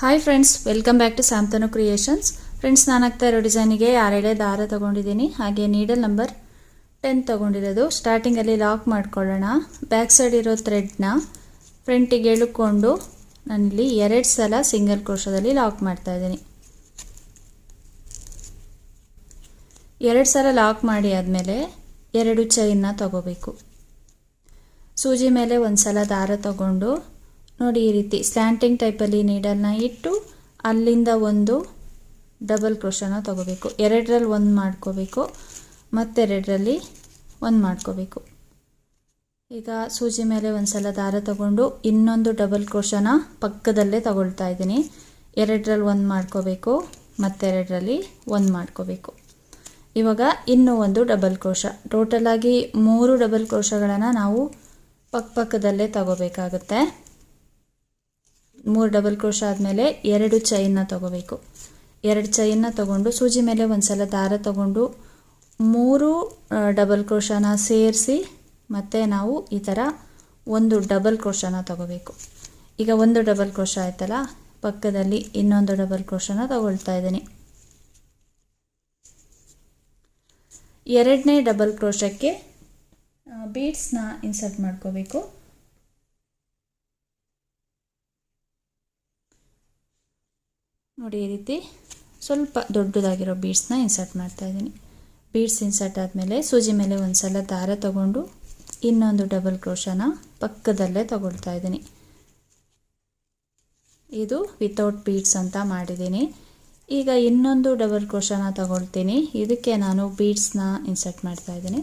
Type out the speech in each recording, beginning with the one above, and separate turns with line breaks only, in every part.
Hi friends welcome back to Samtanu creations friends ನಾನು ಆಗ್ತಾ ಇರೋ ಡಿಸೈನಿಗೆ ಆರೆಳೆ ದಾರ ತೊಗೊಂಡಿದ್ದೀನಿ. ಹಾಗೆ ನೀಡಲ್ ನಂಬರ್ ಟೆನ್ ತೊಗೊಂಡಿರೋದು. ಸ್ಟಾರ್ಟಿಂಗಲ್ಲಿ ಲಾಕ್ ಮಾಡ್ಕೊಳ್ಳೋಣ. ಬ್ಯಾಕ್ ಸೈಡ್ ಇರೋ ಥ್ರೆಡ್ನ ಫ್ರಂಟಿಗೆ ಎಳ್ಕೊಂಡು ನಾನಿಲ್ಲಿ ಎರಡು ಸಲ ಸಿಂಗಲ್ ಕ್ರೋಶದಲ್ಲಿ ಲಾಕ್ ಮಾಡ್ತಾ ಇದ್ದೀನಿ. ಎರಡು ಸಲ ಲಾಕ್ ಮಾಡಿ ಆದಮೇಲೆ ಎರಡು ಚೈನ್ನ ತಗೋಬೇಕು. ಸೂಜಿ ಮೇಲೆ ಒಂದು ಸಲ ದಾರ ತಗೊಂಡು ನೋಡಿ ಈ ರೀತಿ ಸ್ಲ್ಯಾಂಟಿಂಗ್ ಟೈಪಲ್ಲಿ ನೀಡಲ್ನ ಇಟ್ಟು ಅಲ್ಲಿಂದ ಒಂದು ಡಬಲ್ ಕ್ರೋಶನ ತಗೋಬೇಕು. ಎರಡರಲ್ಲಿ ಒಂದು ಮಾಡ್ಕೋಬೇಕು. ಮತ್ತೆರಡರಲ್ಲಿ ಒಂದು ಮಾಡ್ಕೋಬೇಕು. ಈಗ ಸೂಜಿ ಮೇಲೆ ಒಂದು ಸಲ ದಾರ ತಗೊಂಡು ಇನ್ನೊಂದು ಡಬಲ್ ಕ್ರೋಶನ ಪಕ್ಕದಲ್ಲೇ ತಗೊಳ್ತಾ ಇದ್ದೀನಿ. ಎರಡರಲ್ಲಿ ಒಂದು ಮಾಡ್ಕೋಬೇಕು. ಮತ್ತೆರಡರಲ್ಲಿ ಒಂದು ಮಾಡ್ಕೋಬೇಕು. ಇವಾಗ ಇನ್ನೂ ಒಂದು ಡಬಲ್ ಕ್ರೋಶ ಟೋಟಲಾಗಿ ಮೂರು ಡಬಲ್ ಕ್ರೋಶಗಳನ್ನು ನಾವು ಪಕ್ಕ ಪಕ್ಕದಲ್ಲೇ ತಗೋಬೇಕಾಗುತ್ತೆ. ಮೂರು ಡಬಲ್ ಕ್ರೋಶ ಆದಮೇಲೆ ಎರಡು ಚೈನ್ನ ತಗೋಬೇಕು. ಎರಡು ಚೈನ್ನ ತಗೊಂಡು ಸೂಜಿ ಮೇಲೆ ಒಂದು ಸಲ ದಾರ ತಗೊಂಡು ಮೂರು ಡಬಲ್ ಕ್ರೋಶನ ಸೇರಿಸಿ ಮತ್ತು ನಾವು ಈ ಥರ ಒಂದು ಡಬಲ್ ಕ್ರೋಶನ ತಗೋಬೇಕು. ಈಗ ಒಂದು ಡಬಲ್ ಕ್ರೋಶ ಆಯ್ತಲ್ಲ, ಪಕ್ಕದಲ್ಲಿ ಇನ್ನೊಂದು ಡಬಲ್ ಕ್ರೋಶನ ತಗೊಳ್ತಾ ಇದ್ದೀನಿ. ಎರಡನೇ ಡಬಲ್ ಕ್ರೋಶಕ್ಕೆ ಬೀಡ್ಸ್ನ ಇನ್ಸರ್ಟ್ ಮಾಡ್ಕೋಬೇಕು. ನೋಡಿ ಈ ರೀತಿ ಸ್ವಲ್ಪ ದೊಡ್ಡದಾಗಿರೋ ಬೀಡ್ಸ್ನ ಇನ್ಸರ್ಟ್ ಮಾಡ್ತಾ ಇದ್ದೀನಿ. ಬೀಡ್ಸ್ ಇನ್ಸರ್ಟ್ ಆದಮೇಲೆ ಸೂಜಿ ಮೇಲೆ ಒಂದು ಸಲ ದಾರ ತಗೊಂಡು ಇನ್ನೊಂದು ಡಬಲ್ ಕ್ರೋಶನ ಪಕ್ಕದಲ್ಲೇ ತಗೊಳ್ತಾ ಇದ್ದೀನಿ. ಇದು ವಿತೌಟ್ ಬೀಡ್ಸ್ ಅಂತ ಮಾಡಿದ್ದೀನಿ. ಈಗ ಇನ್ನೊಂದು ಡಬಲ್ ಕ್ರೋಶನ ತಗೊಳ್ತೀನಿ. ಇದಕ್ಕೆ ನಾನು ಬೀಡ್ಸ್ನ ಇನ್ಸರ್ಟ್ ಮಾಡ್ತಾ ಇದ್ದೀನಿ.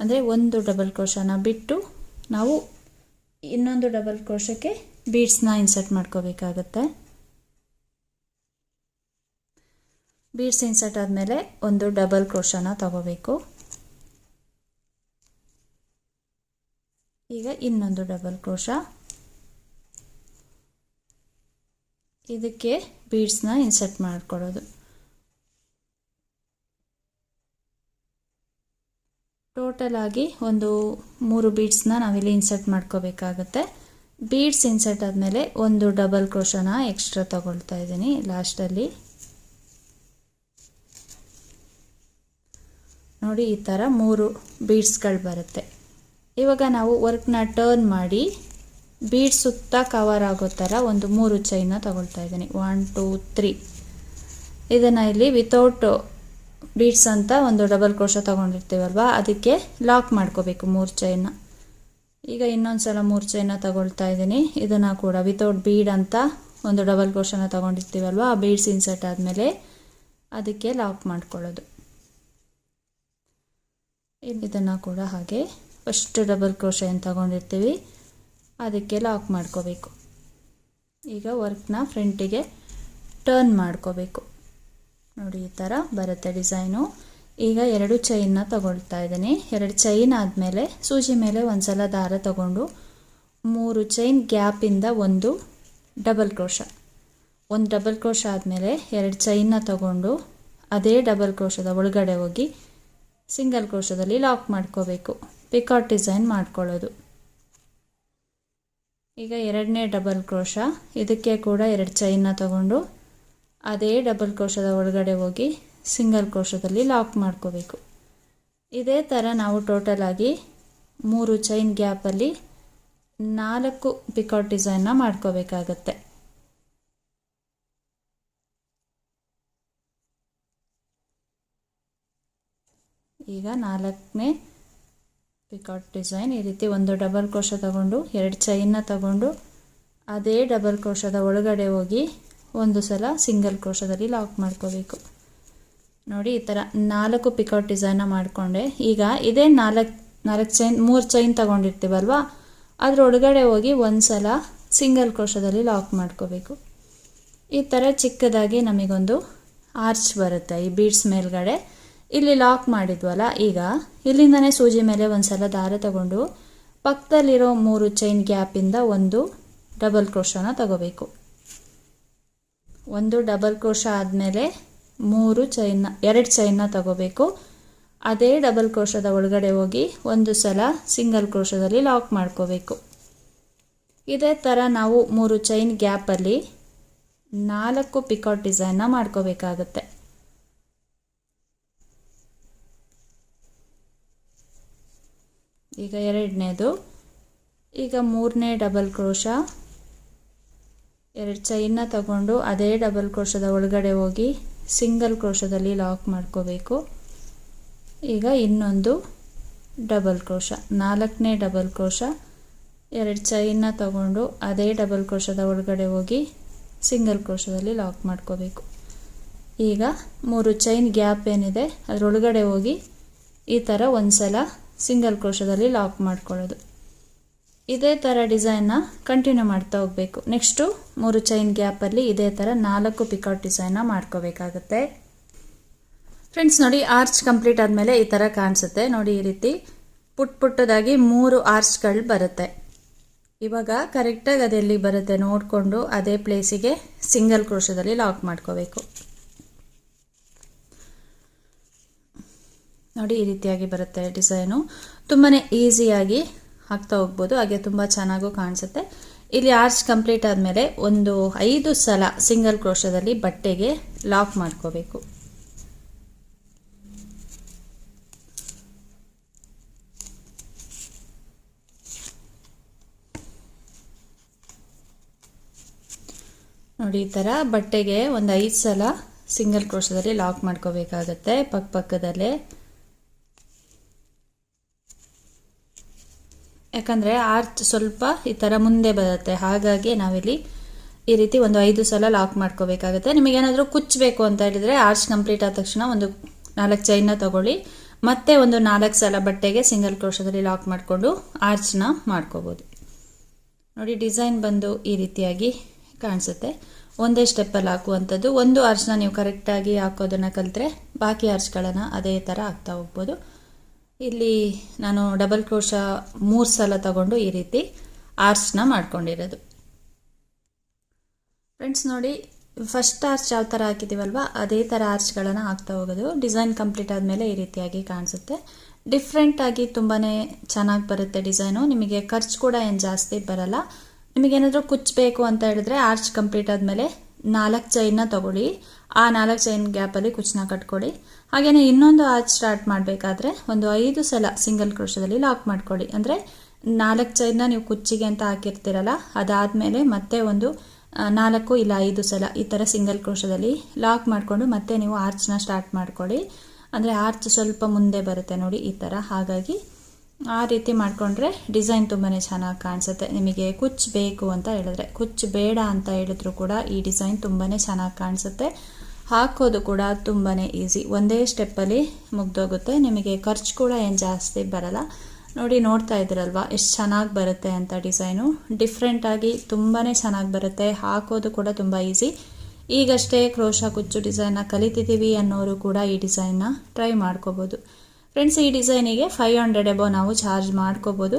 ಅಂದರೆ ಒಂದು ಡಬಲ್ ಕ್ರೋಶನ ಬಿಟ್ಟು ನಾವು ಇನ್ನೊಂದು ಡಬಲ್ ಕ್ರೋಶಕ್ಕೆ ಬೀಡ್ಸ್ನ ಇನ್ಸರ್ಟ್ ಮಾಡ್ಕೋಬೇಕಾಗತ್ತೆ. ಬೀಡ್ಸ್ ಇನ್ಸರ್ಟ್ ಆದಮೇಲೆ ಒಂದು ಡಬಲ್ ಕ್ರೋಶನ ತಗೋಬೇಕು. ಈಗ ಇನ್ನೊಂದು ಡಬಲ್ ಕ್ರೋಶ ಇದಕ್ಕೆ ಬೀಡ್ಸ್ನ ಇನ್ಸರ್ಟ್ ಮಾಡಿಕೊಡೋದು. ಟೋಟಲ್ ಆಗಿ ಒಂದು ಮೂರು ಬೀಡ್ಸ್ನ ನಾವಿಲ್ಲಿ ಇನ್ಸರ್ಟ್ ಮಾಡ್ಕೋಬೇಕಾಗತ್ತೆ. ಬೀಡ್ಸ್ ಇನ್ಸರ್ಟ್ ಆದಮೇಲೆ ಒಂದು ಡಬಲ್ ಕ್ರೋಶನ ಎಕ್ಸ್ಟ್ರಾ ತಗೊಳ್ತಾ ಇದ್ದೀನಿ ಲಾಸ್ಟಲ್ಲಿ ನೋಡಿ ಈ ಥರ ಮೂರು ಬೀಡ್ಸ್ಗಳು ಬರುತ್ತೆ. ಇವಾಗ ನಾವು ವರ್ಕ್ನ ಟರ್ನ್ ಮಾಡಿ ಬೀಡ್ ಸುತ್ತ ಕವರ್ ಆಗೋ ಥರ ಒಂದು ಮೂರು ಚೈನ ತಗೊಳ್ತಾ ಇದ್ದೀನಿ. ಒನ್ ಟೂ ತ್ರೀ ಇದನ್ನು ಇಲ್ಲಿ ವಿತೌಟ್ ಬೀಡ್ಸ್ ಅಂತ ಒಂದು ಡಬಲ್ ಕ್ರೋಶ ತೊಗೊಂಡಿರ್ತೀವಲ್ವ, ಅದಕ್ಕೆ ಲಾಕ್ ಮಾಡ್ಕೋಬೇಕು ಮೂರು ಚೈನ ಈಗ ಇನ್ನೊಂದು ಸಲ ಮೂರು ಚೈನ ತಗೊಳ್ತಾ ಇದ್ದೀನಿ. ಇದನ್ನು ಕೂಡ ವಿತೌಟ್ ಬೀಡ್ ಅಂತ ಒಂದು ಡಬಲ್ ಕ್ರೋಶನ ತೊಗೊಂಡಿರ್ತೀವಲ್ವ, ಆ ಬೀಡ್ಸ್ ಇನ್ಸರ್ಟ್ ಆದಮೇಲೆ ಅದಕ್ಕೆ ಲಾಕ್ ಮಾಡ್ಕೊಳ್ಳೋದು. ಇದನ್ನು ಕೂಡ ಹಾಗೆ ಫಸ್ಟ್ ಡಬಲ್ ಕ್ರೋಶ ಏನು ತಗೊಂಡಿರ್ತೀವಿ. ಅದಕ್ಕೆ ಲಾಕ್ ಮಾಡ್ಕೋಬೇಕು. ಈಗ ವರ್ಕ್ನ ಫ್ರಂಟಿಗೆ ಟರ್ನ್ ಮಾಡ್ಕೋಬೇಕು. ನೋಡಿ, ಈ ಥರ ಬರುತ್ತೆ ಡಿಸೈನು ಈಗ ಎರಡು ಚೈನ್ನ ತಗೊಳ್ತಾ ಇದ್ದೀನಿ. ಎರಡು ಚೈನ್ ಆದಮೇಲೆ ಸೂಜಿ ಮೇಲೆ ಒಂದು ಸಲ ದಾರ ತಗೊಂಡು ಮೂರು ಚೈನ್ ಗ್ಯಾಪಿಂದ ಒಂದು ಡಬಲ್ ಕ್ರೋಶ ಒಂದು ಡಬಲ್ ಕ್ರೋಶ ಆದಮೇಲೆ ಎರಡು ಚೈನ್ನ ತಗೊಂಡು ಅದೇ ಡಬಲ್ ಕ್ರೋಶದ ಒಳಗಡೆ ಹೋಗಿ ಸಿಂಗಲ್ ಕೋಶದಲ್ಲಿ ಲಾಕ್ ಮಾಡ್ಕೋಬೇಕು. ಪಿಕಾಟ್ ಡಿಸೈನ್ ಮಾಡ್ಕೊಳ್ಳೋದು. ಈಗ ಎರಡನೇ ಡಬಲ್ ಕ್ರೋಶ ಇದಕ್ಕೆ ಕೂಡ ಎರಡು ಚೈನ್ನ ತಗೊಂಡು ಅದೇ ಡಬಲ್ ಕ್ರೋಶದ ಒಳಗಡೆ ಹೋಗಿ ಸಿಂಗಲ್ ಕ್ರೋಶದಲ್ಲಿ ಲಾಕ್ ಮಾಡ್ಕೋಬೇಕು. ಇದೇ ಥರ ನಾವು ಟೋಟಲ್ ಆಗಿ ಮೂರು ಚೈನ್ ಗ್ಯಾಪಲ್ಲಿ ನಾಲ್ಕು ಪಿಕಾಟ್ ಡಿಸೈನ್ನ ಮಾಡ್ಕೋಬೇಕಾಗತ್ತೆ. ಈಗ ನಾಲ್ಕನೇ ಪಿಕಾಟ್ ಡಿಸೈನ್. ಈ ರೀತಿ ಒಂದು ಡಬಲ್ ಕ್ರೋಶ ತಗೊಂಡು, ಎರಡು ಚೈನ್ನ ತಗೊಂಡು, ಅದೇ ಡಬಲ್ ಕ್ರೋಶದ ಒಳಗಡೆ ಹೋಗಿ ಒಂದು ಸಲ ಸಿಂಗಲ್ ಕ್ರೋಶದಲ್ಲಿ ಲಾಕ್ ಮಾಡ್ಕೋಬೇಕು. ನೋಡಿ, ಈ ಥರ ನಾಲ್ಕು ಪಿಕಾಟ್ ಡಿಸೈನ್ನ ಮಾಡಿಕೊಂಡೆ. ಈಗ ಇದೇ ನಾಲ್ಕು ನಾಲ್ಕು ಚೈನ್, ಮೂರು ಚೈನ್ ತಗೊಂಡಿರ್ತೀವಲ್ವಾ? ಅದ್ರ ಒಳಗಡೆ ಹೋಗಿ ಒಂದು ಸಲ ಸಿಂಗಲ್ ಕ್ರೋಶದಲ್ಲಿ ಲಾಕ್ ಮಾಡ್ಕೋಬೇಕು. ಈ ಥರ ಚಿಕ್ಕದಾಗಿ ನಮಗೊಂದು ಆರ್ಚ್ ಬರುತ್ತೆ ಈ ಬೀಡ್ಸ್ ಮೇಲ್ಗಡೆ. ಇಲ್ಲಿ ಲಾಕ್ ಮಾಡಿದ್ವಲ್ಲ, ಈಗ ಇಲ್ಲಿಂದನೇ ಸೂಜಿ ಮೇಲೆ ಒಂದು ಸಲ ದಾರ ತಗೊಂಡು ಪಕ್ಕದಲ್ಲಿರೋ ಮೂರು ಚೈನ್ ಗ್ಯಾಪಿಂದ ಒಂದು ಡಬಲ್ ಕ್ರೋಶನ ತಗೋಬೇಕು. ಒಂದು ಡಬಲ್ ಕ್ರೋಶ ಆದಮೇಲೆ ಮೂರು ಚೈನ್ನ ಎರಡು ಚೈನ್ನ ತಗೋಬೇಕು. ಅದೇ ಡಬಲ್ ಕ್ರೋಶದ ಒಳಗಡೆ ಹೋಗಿ ಒಂದು ಸಲ ಸಿಂಗಲ್ ಕ್ರೋಶದಲ್ಲಿ ಲಾಕ್ ಮಾಡ್ಕೋಬೇಕು. ಇದೇ ಥರ ನಾವು ಮೂರು ಚೈನ್ ಗ್ಯಾಪಲ್ಲಿ ನಾಲ್ಕು ಪಿಕಾಟ್ ಡಿಸೈನ್ನ ಮಾಡ್ಕೋಬೇಕಾಗುತ್ತೆ. ಈಗ ಎರಡನೇದು. ಈಗ ಮೂರನೇ ಡಬಲ್ ಕ್ರೋಶ. ಎರಡು ಚೈನ್ನ ತಗೊಂಡು ಅದೇ ಡಬಲ್ ಕ್ರೋಶದ ಒಳಗಡೆ ಹೋಗಿ ಸಿಂಗಲ್ ಕ್ರೋಶದಲ್ಲಿ ಲಾಕ್ ಮಾಡ್ಕೋಬೇಕು. ಈಗ ಇನ್ನೊಂದು ಡಬಲ್ ಕ್ರೋಶ. ನಾಲ್ಕನೇ ಡಬಲ್ ಕ್ರೋಶ. ಎರಡು ಚೈನ್ನ ತಗೊಂಡು ಅದೇ ಡಬಲ್ ಕ್ರೋಶದ ಒಳಗಡೆ ಹೋಗಿ ಸಿಂಗಲ್ ಕ್ರೋಶದಲ್ಲಿ ಲಾಕ್ ಮಾಡ್ಕೋಬೇಕು. ಈಗ ಮೂರು ಚೈನ್ ಗ್ಯಾಪ್ ಏನಿದೆ, ಅದರೊಳಗಡೆ ಹೋಗಿ ಈ ಥರ ಒಂದು ಸಲ ಸಿಂಗಲ್ ಕ್ರೋಶದಲ್ಲಿ ಲಾಕ್ ಮಾಡ್ಕೊಳ್ಳೋದು. ಇದೇ ಥರ ಡಿಸೈನ್ನ ಕಂಟಿನ್ಯೂ ಮಾಡ್ತಾ ಹೋಗಬೇಕು. ನೆಕ್ಸ್ಟು ಮೂರು ಚೈನ್ ಗ್ಯಾಪಲ್ಲಿ ಇದೇ ಥರ ನಾಲ್ಕು ಪಿಕೌಟ್ ಡಿಸೈನ್ನ ಮಾಡ್ಕೋಬೇಕಾಗುತ್ತೆ. ಫ್ರೆಂಡ್ಸ್, ನೋಡಿ, ಆರ್ಚ್ ಕಂಪ್ಲೀಟ್ ಆದಮೇಲೆ ಈ ಥರ ಕಾಣಿಸುತ್ತೆ. ನೋಡಿ, ಈ ರೀತಿ ಪುಟ್ ಪುಟ್ಟದಾಗಿ ಮೂರು ಆರ್ಚ್ಗಳು ಬರುತ್ತೆ. ಇವಾಗ ಕರೆಕ್ಟಾಗಿ ಅದೆಲ್ಲಿ ಬರುತ್ತೆ ನೋಡಿಕೊಂಡು ಅದೇ ಪ್ಲೇಸಿಗೆ ಸಿಂಗಲ್ ಕ್ರೋಶದಲ್ಲಿ ಲಾಕ್ ಮಾಡ್ಕೋಬೇಕು. ನೋಡಿ, ಈ ರೀತಿಯಾಗಿ ಬರುತ್ತೆ ಡಿಸೈನು. ತುಂಬಾ ಈಸಿಯಾಗಿ ಹಾಕ್ತಾ ಹೋಗ್ಬೋದು. ಹಾಗೆ ತುಂಬ ಚೆನ್ನಾಗೂ ಕಾಣಿಸುತ್ತೆ. ಇಲ್ಲಿ ಆರ್ಚ್ ಕಂಪ್ಲೀಟ್ ಆದಮೇಲೆ ಒಂದು ಐದು ಸಲ ಸಿಂಗಲ್ ಕ್ರೋಶದಲ್ಲಿ ಬಟ್ಟೆಗೆ ಲಾಕ್ ಮಾಡ್ಕೋಬೇಕು. ನೋಡಿ, ಈ ಥರ ಬಟ್ಟೆಗೆ ಒಂದು ಐದು ಸಲ ಸಿಂಗಲ್ ಕ್ರೋಶದಲ್ಲಿ ಲಾಕ್ ಮಾಡ್ಕೋಬೇಕಾಗತ್ತೆ ಪಕ್ಕ ಯಾಕಂದರೆ ಆರ್ಚ್ ಸ್ವಲ್ಪ ಈ ಥರ ಮುಂದೆ ಬರುತ್ತೆ. ಹಾಗಾಗಿ ನಾವಿಲ್ಲಿ ಈ ರೀತಿ ಒಂದು ಐದು ಸಲ ಲಾಕ್ ಮಾಡ್ಕೋಬೇಕಾಗುತ್ತೆ. ನಿಮಗೇನಾದರೂ ಕುಚ್ಚಬೇಕು ಅಂತ ಹೇಳಿದರೆ ಆರ್ಚ್ ಕಂಪ್ಲೀಟ್ ಆದ ತಕ್ಷಣ ಒಂದು ನಾಲ್ಕು ಚೈನ್ನ ತಗೊಳ್ಳಿ. ಮತ್ತೆ ಒಂದು ನಾಲ್ಕು ಸಲ ಬಟ್ಟೆಗೆ ಸಿಂಗಲ್ ಕ್ರೋಶದಲ್ಲಿ ಲಾಕ್ ಮಾಡಿಕೊಂಡು ಆರ್ಚ್ನ ಮಾಡ್ಕೋಬೋದು. ನೋಡಿ ಡಿಸೈನ್ ಬಂದು ಈ ರೀತಿಯಾಗಿ ಕಾಣಿಸುತ್ತೆ. ಒಂದೇ ಸ್ಟೆಪ್ಪಲ್ಲಿ ಹಾಕುವಂಥದ್ದು. ಒಂದು ಆರ್ಚ್ನ ನೀವು ಕರೆಕ್ಟಾಗಿ ಹಾಕೋದನ್ನು ಕಲಿತ್ರೆ ಬಾಕಿ ಆರ್ಚ್ಗಳನ್ನು ಅದೇ ಥರ ಹಾಕ್ತಾ ಹೋಗ್ಬೋದು. ಇಲ್ಲಿ ನಾನು ಡಬಲ್ ಕ್ರೋಶ ಮೂರು ಸಲ ತಗೊಂಡು ಈ ರೀತಿ ಆರ್ಚ್ನ ಮಾಡ್ಕೊಂಡಿರೋದು. ಫ್ರೆಂಡ್ಸ್ ನೋಡಿ, ಫಸ್ಟ್ ಆರ್ಚ್ ಯಾವ ಥರ ಹಾಕಿದ್ದೀವಲ್ವ ಅದೇ ಥರ ಆರ್ಚ್ಗಳನ್ನು ಹಾಕ್ತಾ ಹೋಗೋದು. ಡಿಸೈನ್ ಕಂಪ್ಲೀಟ್ ಆದಮೇಲೆ ಈ ರೀತಿಯಾಗಿ ಕಾಣಿಸುತ್ತೆ. ಡಿಫ್ರೆಂಟಾಗಿ ತುಂಬಾ ಚೆನ್ನಾಗಿ ಬರುತ್ತೆ ಡಿಸೈನು. ನಿಮಗೆ ಖರ್ಚು ಕೂಡ ಏನು ಜಾಸ್ತಿ ಬರಲ್ಲ. ನಿಮಗೇನಾದರೂ ಕುಚ್ಚಬೇಕು ಅಂತ ಹೇಳಿದ್ರೆ ಆರ್ಚ್ ಕಂಪ್ಲೀಟ್ ಆದಮೇಲೆ ನಾಲ್ಕು ಚೈನ್ನ ತಗೊಳ್ಳಿ. ಆ ನಾಲ್ಕು ಚೈನ್ ಗ್ಯಾಪಲ್ಲಿ ಕುಚ್ಚನ್ನ ಕಟ್ಕೊಳ್ಳಿ ಹಾಗೆಯೇ ಇನ್ನೊಂದು ಆರ್ಚ್ ಸ್ಟಾರ್ಟ್ ಮಾಡಬೇಕಾದ್ರೆ ಒಂದು ಐದು ಸಲ ಸಿಂಗಲ್ ಕ್ರೋಶದಲ್ಲಿ ಲಾಕ್ ಮಾಡ್ಕೊಳ್ಳಿ ಅಂದರೆ ನಾಲ್ಕು ಚೈನ್ನ ನೀವು ಕುಚ್ಚಿಗೆ ಅಂತ ಹಾಕಿರ್ತೀರಲ್ಲ, ಅದಾದಮೇಲೆ ಮತ್ತೆ ಒಂದು ನಾಲ್ಕು ಇಲ್ಲ ಐದು ಸಲ ಈ ಥರ ಸಿಂಗಲ್ ಕ್ರೋಶದಲ್ಲಿ ಲಾಕ್ ಮಾಡಿಕೊಂಡು ಮತ್ತೆ ನೀವು ಆರ್ಚ್ನ ಸ್ಟಾರ್ಟ್ ಮಾಡ್ಕೊಳ್ಳಿ ಅಂದರೆ ಆರ್ಚ್ ಸ್ವಲ್ಪ ಮುಂದೆ ಬರುತ್ತೆ ನೋಡಿ ಈ ಥರ ಹಾಗಾಗಿ ಆ ರೀತಿ ಮಾಡಿಕೊಂಡ್ರೆ ಡಿಸೈನ್ ತುಂಬಾ ಚೆನ್ನಾಗಿ ಕಾಣಿಸುತ್ತೆ. ನಿಮಗೆ ಕುಚ್ಚು ಬೇಕು ಅಂತ ಹೇಳಿದ್ರೆ ಕುಚ್ಚು ಬೇಡ ಅಂತ ಹೇಳಿದ್ರು ಕೂಡ ಈ ಡಿಸೈನ್ ತುಂಬಾ ಚೆನ್ನಾಗಿ ಕಾಣಿಸುತ್ತೆ. ಹಾಕೋದು ಕೂಡ ತುಂಬಾ ಈಸಿ ಒಂದೇ ಸ್ಟೆಪ್ಪಲ್ಲಿ ಮುಗ್ದೋಗುತ್ತೆ. ನಿಮಗೆ ಖರ್ಚು ಕೂಡ ಏನು ಜಾಸ್ತಿ ಬರಲ್ಲ. ನೋಡಿ, ನೋಡ್ತಾ ಇದ್ದೀರಲ್ವ? ಎಷ್ಟು ಚೆನ್ನಾಗಿ ಬರುತ್ತೆ ಅಂತ ಡಿಸೈನು. ಡಿಫ್ರೆಂಟಾಗಿ ತುಂಬಾ ಚೆನ್ನಾಗಿ ಬರುತ್ತೆ. ಹಾಕೋದು ಕೂಡ ತುಂಬ ಈಸಿ ಈಗಷ್ಟೇ ಕ್ರೋಶ ಕುಚ್ಚು ಡಿಸೈನ್ನ ಕಲಿತಿದ್ದೀವಿ ಅನ್ನೋರು ಕೂಡ ಈ ಡಿಸೈನ್ನ ಟ್ರೈ ಮಾಡ್ಕೋಬೋದು. ಫ್ರೆಂಡ್ಸ್ ಈ ಡಿಸೈನಿಗೆ ಫೈವ್ ಹಂಡ್ರೆಡ್ ಎಬೋ ನಾವು ಚಾರ್ಜ್ ಮಾಡ್ಕೋಬೋದು.